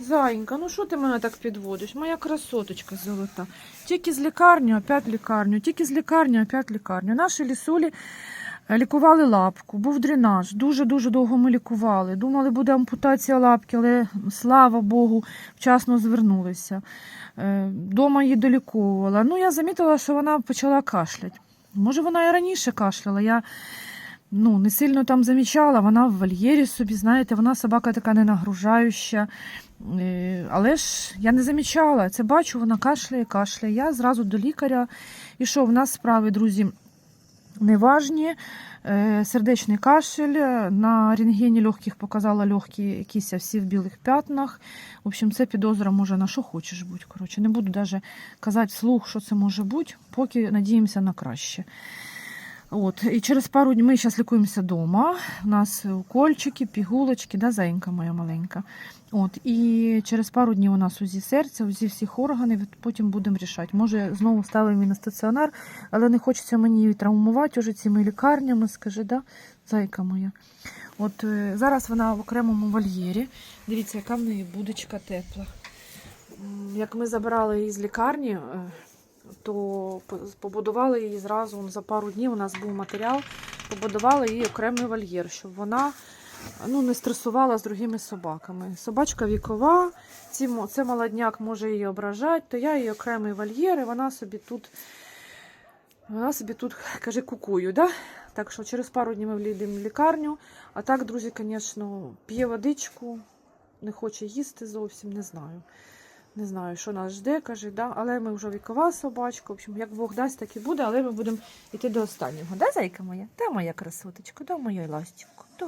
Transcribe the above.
Зайенька, ну що ти мене так підводиш? Моя красоточка золота. Тільки з лікарні, опять лікарню, тільки з лікарні, опять лікарню. Наші лісулі е, лікували лапку, був дренаж. Дуже-дуже довго ми лікували. Думали, буде ампутація лапки, але слава Богу, вчасно звернулися. Е, Дома її доліковувала. Ну, я замітила, що вона почала кашляти. Може, вона і раніше кашляла. Я ну, не сильно там замічала, вона в вольєрі собі, знаєте, вона собака така ненагружаюча. Е, Але ж я не замічала. Це бачу, вона кашляє, кашляє. Я зразу до лікаря. І що, в нас справи, друзі, неважні. Е, Сердечний кашель. На рентгені легких показала легкі кися всі в білих п'ятнах. В общем, це підозра може на що хочеш бути. Коротше, не буду навіть казати вслух, що це може бути, поки надіємося на краще. От, і через пару днів ми зараз лікуємося вдома. У нас укольчики, пігулочки, да, зайка моя маленька. От, і через пару днів у нас УЗІ серця, УЗІ всіх органів, потім будемо рішати. Може, знову ставимо на стаціонар, але не хочеться мені її травмувати уже цими лікарнями, скажи, да, зайка моя. От е, зараз вона в окремому вольєрі. Дивіться, яка в неї будочка тепла. Як ми забирали її з лікарні, е, то побудували її зразу за пару днів. У нас був матеріал, побудували їй окремий вольєр, щоб вона ну, не стресувала з другими собаками. Собачка вікова, ці, це молодняк може її ображати, то я їй окремий вольєр, і вона собі тут. Вона собі тут каже кукую, да? Так що через пару днів ми влідемо в лікарню. А так, друзі, звісно, п'є водичку, не хоче їсти зовсім, не знаю. Не знаю, що нас жде, каже, да? але ми вже вікова собачка. В общем, як Бог дасть, так і буде, але ми будемо йти до останнього. Да, зайка моя? Да, моя красоточка, да, моя ластівка, да.